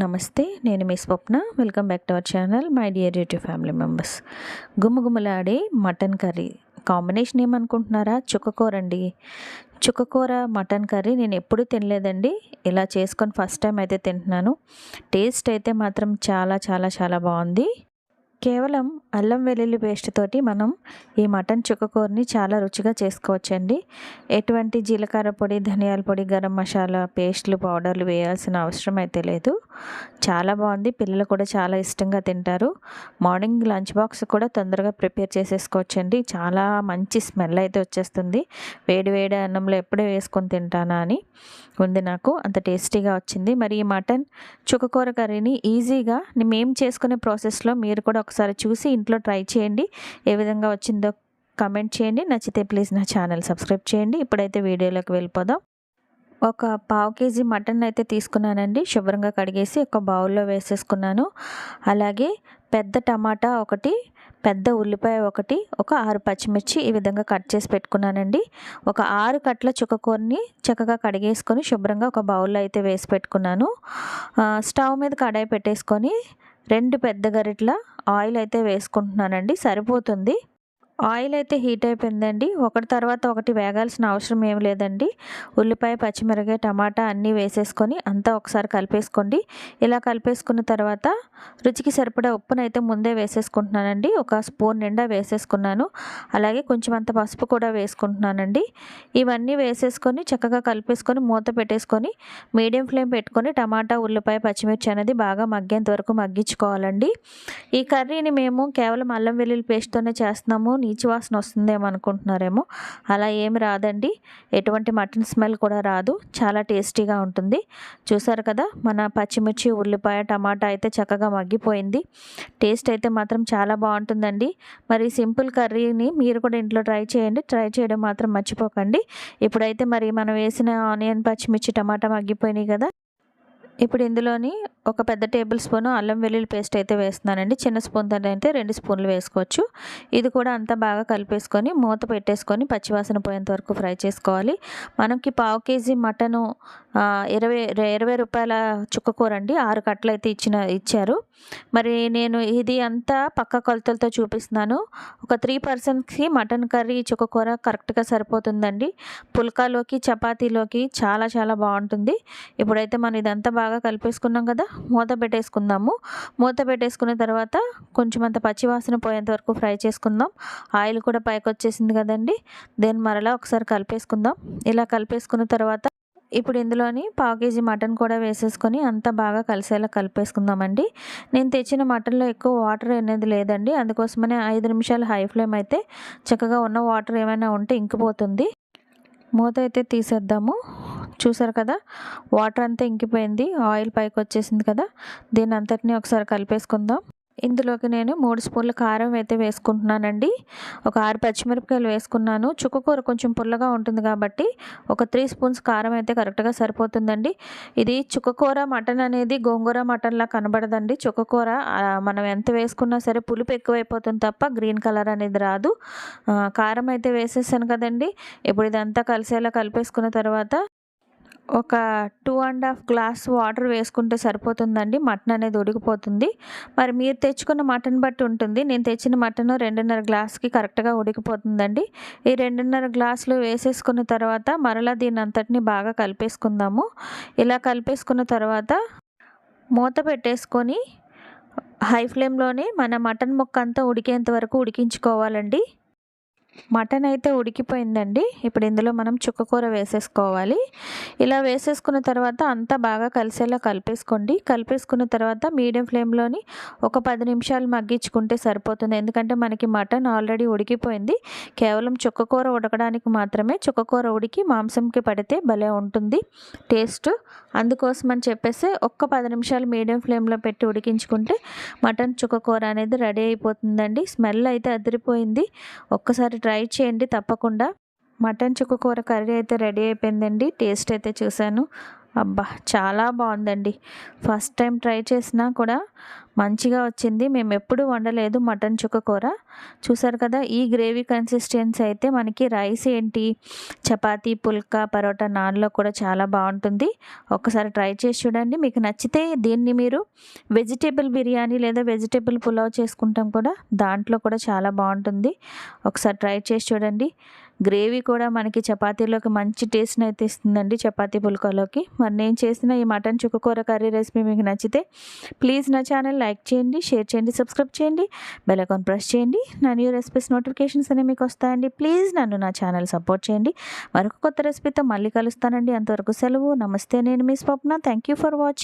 నమస్తే నేను మీ Swapna. Welcome back to our channel my dear YouTube family members గుమ్మగుమ్మలాడే mutton curry. Combination ఏమనుకుంటున్నారా? చుక్కకూర అండి చుక్కకూర మటన్ కర్రీ నేను ఎప్పుడూ తినలేదండి. ఇలా చేసుకొని ఫస్ట్ టైం అయితే తింటున్నాను. టేస్ట్ అయితే మాత్రం చాలా చాలా చాలా బాగుంది. కేవలం అల్లం వెల్లుల్లి పేస్ట్ తోటి మనం ఈ మటన్ చుక్కకూరని చాలా రుచిగా చేసుకోవచ్చండి. ఎటువంటి జీలకర్ర పొడి ధనియాల పొడి గరం మసాలా పేస్ట్లు పౌడర్లు వేయాల్సిన అవసరం అయితే లేదు. చాలా బాగుంది. పిల్లలు కూడా చాలా ఇష్టంగా తింటారు. మార్నింగ్ లంచ్ బాక్స్ కూడా తొందరగా ప్రిపేర్ చేసేసుకోవచ్చండి. చాలా మంచి స్మెల్ అయితే వచ్చేస్తుంది. వేడి వేడి అన్నంలో ఎప్పుడే వేసుకొని తింటానా అని ఉంది నాకు. అంత టేస్టీగా వచ్చింది. మరి ఈ మటన్ చుక్కకూర కర్రీని ఈజీగా మేము చేసుకునే ప్రాసెస్లో మీరు కూడా ఒకసారి చూసి ఇంట్లో ట్రై చేయండి. ఏ విధంగా వచ్చిందో కమెంట్ చేయండి. నచ్చితే ప్లీజ్ నా ఛానల్ సబ్స్క్రైబ్ చేయండి. ఇప్పుడైతే వీడియోలోకి వెళ్ళిపోదాం. ఒక పావు కేజీ మటన్ అయితే తీసుకున్నానండి. శుభ్రంగా కడిగేసి ఒక బౌల్లో వేసేసుకున్నాను. అలాగే పెద్ద టమాటా ఒకటి పెద్ద ఉల్లిపాయ ఒకటి ఒక ఆరు పచ్చిమిర్చి ఈ విధంగా కట్ చేసి పెట్టుకున్నానండి. ఒక ఆరు కట్ల చుక్కకూరని చక్కగా కడిగేసుకొని శుభ్రంగా ఒక బౌల్లో అయితే వేసి పెట్టుకున్నాను. స్టవ్ మీద కడాయి పెట్టేసుకొని రెండు పెద్ద గరిటల ఆయిల్ అయితే వేసుకుంటున్నానండి సరిపోతుంది. ఆయిల్ అయితే హీట్ అయిపోయిందండి. ఒకటి తర్వాత ఒకటి వేగాల్సిన అవసరం ఏం లేదండి. ఉల్లిపాయ పచ్చిమిరకాయ టమాటా అన్నీ వేసేసుకొని అంతా ఒకసారి కలిపేసుకోండి. ఇలా కలిపేసుకున్న తర్వాత రుచికి సరిపడా ఉప్పునైతే ముందే వేసేసుకుంటున్నానండి. ఒక స్పూన్ నిండా వేసేసుకున్నాను. అలాగే కొంచెం అంత పసుపు కూడా వేసుకుంటున్నానండి. ఇవన్నీ వేసేసుకొని చక్కగా కలిపేసుకొని మూత పెట్టేసుకొని మీడియం ఫ్లేమ్ పెట్టుకొని టమాటా ఉల్లిపాయ పచ్చిమిర్చి అనేది బాగా మగ్గేంత వరకు మగ్గించుకోవాలండి. ఈ కర్రీని మేము కేవలం అల్లం వెల్లుల్లి పేస్ట్తోనే చేస్తున్నాము. నీచు వాసన వస్తుందేమో అనుకుంటున్నారేమో. అలా ఏమి రాదండి. ఎటువంటి మటన్ స్మెల్ కూడా రాదు. చాలా టేస్టీగా ఉంటుంది. చూసారు కదా మన పచ్చిమిర్చి ఉల్లిపాయ టమాటా అయితే చక్కగా మగ్గిపోయింది. టేస్ట్ అయితే మాత్రం చాలా బాగుంటుందండి. మరి సింపుల్ కర్రీని మీరు కూడా ఇంట్లో ట్రై చేయండి. ట్రై చేయడం మాత్రం మర్చిపోకండి. ఇప్పుడైతే మరి మనం వేసిన ఆనియన్ పచ్చిమిర్చి టమాటా మగ్గిపోయినాయి కదా. ఇప్పుడు ఇందులోని ఒక పెద్ద టేబుల్ స్పూను అల్లం వెల్లుల్లి పేస్ట్ అయితే వేస్తున్నానండి. చిన్న స్పూన్ అయితే రెండు స్పూన్లు వేసుకోవచ్చు. ఇది కూడా అంతా బాగా కలిపేసుకొని మూత పెట్టేసుకొని పచ్చివాసన పోయేంత వరకు ఫ్రై చేసుకోవాలి. మనకి పావు కేజీ మటను ఇరవై ఇరవై రూపాయల చుక్కకూర అండి. ఆరు కట్టలు అయితే ఇచ్చిన ఇచ్చారు. మరి నేను ఇది అంతా పక్క కొలతలతో చూపిస్తున్నాను. ఒక త్రీ పర్సన్స్కి మటన్ కర్రీ చుక్కకూర కరెక్ట్గా సరిపోతుందండి. పుల్కాలోకి చపాతీలోకి చాలా చాలా బాగుంటుంది. ఇప్పుడైతే మనం ఇదంతా బాగా కలిపేసుకున్నాం కదా మూత పెట్టేసుకుందాము. మూత పెట్టేసుకున్న తర్వాత కొంచెం అంత పచ్చివాసన పోయేంత వరకు ఫ్రై చేసుకుందాం. ఆయిల్ కూడా పైకి వచ్చేసింది కదండి దేని మరలా ఒకసారి కలిపేసుకుందాం. ఇలా కలిపేసుకున్న తర్వాత ఇప్పుడు ఇందులోని పావు కేజీ మటన్ కూడా వేసేసుకొని అంతా బాగా కలిసేలా కలిపేసుకుందామండి. నేను తెచ్చిన మటన్లో ఎక్కువ వాటర్ అనేది లేదండి అందుకోసమనే ఐదు నిమిషాలు హై ఫ్లేమ్ అయితే చక్కగా ఉన్న వాటర్ ఏమైనా ఉంటే ఇంకిపోతుంది. మూత అయితే తీసేద్దాము. చూసారు కదా? వాటర్ అంతా ఇంకిపోయింది. ఆయిల్ పైకి వచ్చేసింది కదా? దీని అంతటిని ఒకసారి కలిపేసుకుందాం. ఇందులోకి నేను మూడు స్పూన్ల కారం అయితే వేసుకుంటున్నానండి. ఒక ఆరు పచ్చిమిరపకాయలు వేసుకున్నాను. చుక్కకూర కొంచెం పుల్లగా ఉంటుంది కాబట్టి ఒక త్రీ స్పూన్స్ కారం అయితే కరెక్ట్గా సరిపోతుందండి. ఇది చుక్కకూర మటన్ అనేది గోంగూర మటన్లా కనబడదండి. చుక్కకూర మనం ఎంత వేసుకున్నా సరే పులుపు ఎక్కువైపోతుంది తప్ప గ్రీన్ కలర్ అనేది రాదు. కారం అయితే వేసేసాను కదండి. ఇప్పుడు ఇదంతా కలిసేలా కలిపేసుకున్న తర్వాత ఒక two and half glass water వేసుకుంటే సరిపోతుందండి. మటన్ అనేది ఉడికిపోతుంది. మరి మీరు తెచ్చుకున్న మటన్ బట్టి ఉంటుంది. నేను తెచ్చిన మటన్ రెండున్నర గ్లాస్కి కరెక్ట్గా ఉడికిపోతుందండి. ఈ రెండున్నర గ్లాసులు వేసేసుకున్న తర్వాత మరలా దీని అంతటిని బాగా కలిపేసుకుందాము. ఇలా కలిపేసుకున్న తర్వాత మూత పెట్టేసుకొని హై ఫ్లేమ్లోనే మన మటన్ ముక్క అంతా ఉడికేంత వరకు ఉడికించుకోవాలండి. మటన్ అయితే ఉడికిపోయిందండి. ఇప్పుడు ఇందులో మనం చుక్కకూర వేసేసుకోవాలి. ఇలా వేసేసుకున్న తర్వాత అంతా బాగా కలిసేలా కలిపేసుకోండి. కలిపేసుకున్న తర్వాత మీడియం ఫ్లేమ్లోని ఒక పది నిమిషాలు మగ్గించుకుంటే సరిపోతుంది. ఎందుకంటే మనకి మటన్ ఆల్రెడీ ఉడికిపోయింది. కేవలం చుక్కకూర ఉడకడానికి మాత్రమే చుక్కకూర ఉడికి మాంసంకి పడితే భలే ఉంటుంది. టేస్ట్ అందుకోసం అని చెప్పేసి ఒక్క పది నిమిషాలు మీడియం ఫ్లేమ్లో పెట్టి ఉడికించుకుంటే మటన్ చుక్కకూర అనేది రెడీ అయిపోతుందండి. స్మెల్ అయితే అదిరిపోయింది. ఒక్కసారి ట్రై చేయండి తప్పకుండా. మటన్ చుక్కకూర కర్రీ అయితే రెడీ అయిపోయిందండి. టేస్ట్ అయితే చూశాను. అబ్బా చాలా బాగుందండి. ఫస్ట్ టైం ట్రై చేసినా కూడా మంచిగా వచ్చింది. మేము ఎప్పుడు వండలేదు మటన్ చుక్క కూర. చూసారు కదా ఈ గ్రేవీ కన్సిస్టెన్సీ అయితే మనకి రైస్ ఏంటి చపాతీ పుల్కా పరోటా నాన్లో కూడా చాలా బాగుంటుంది. ఒకసారి ట్రై చేసి చూడండి. మీకు నచ్చితే దీన్ని మీరు వెజిటేబుల్ బిర్యానీ లేదా వెజిటేబుల్ పులావ్ చేసుకుంటాం కూడా దాంట్లో కూడా చాలా బాగుంటుంది. ఒకసారి ట్రై చేసి చూడండి. గ్రేవీ కూడా మనకి చపాతీలోకి మంచి టేస్ట్ని అయితే ఇస్తుందండి చపాతీ పుల్కాలోకి. మరి నేను చేసిన ఈ మటన్ చుక్కకూర కర్రీ రెసిపీ మీకు నచ్చితే ప్లీజ్ నా ఛానల్ లైక్ చేయండి షేర్ చేయండి సబ్స్క్రైబ్ చేయండి బెల్ ప్రెస్ చేయండి. నా న్యూ రెసిపీస్ నోటిఫికేషన్స్ అనేవి మీకు వస్తాయండి. ప్లీజ్ నన్ను నా ఛానల్ సపోర్ట్ చేయండి. మరొక కొత్త రెసిపీతో మళ్ళీ కలుస్తానండి. అంతవరకు సెలవు. నమస్తే నేను మీ Swapna. Thank you for watching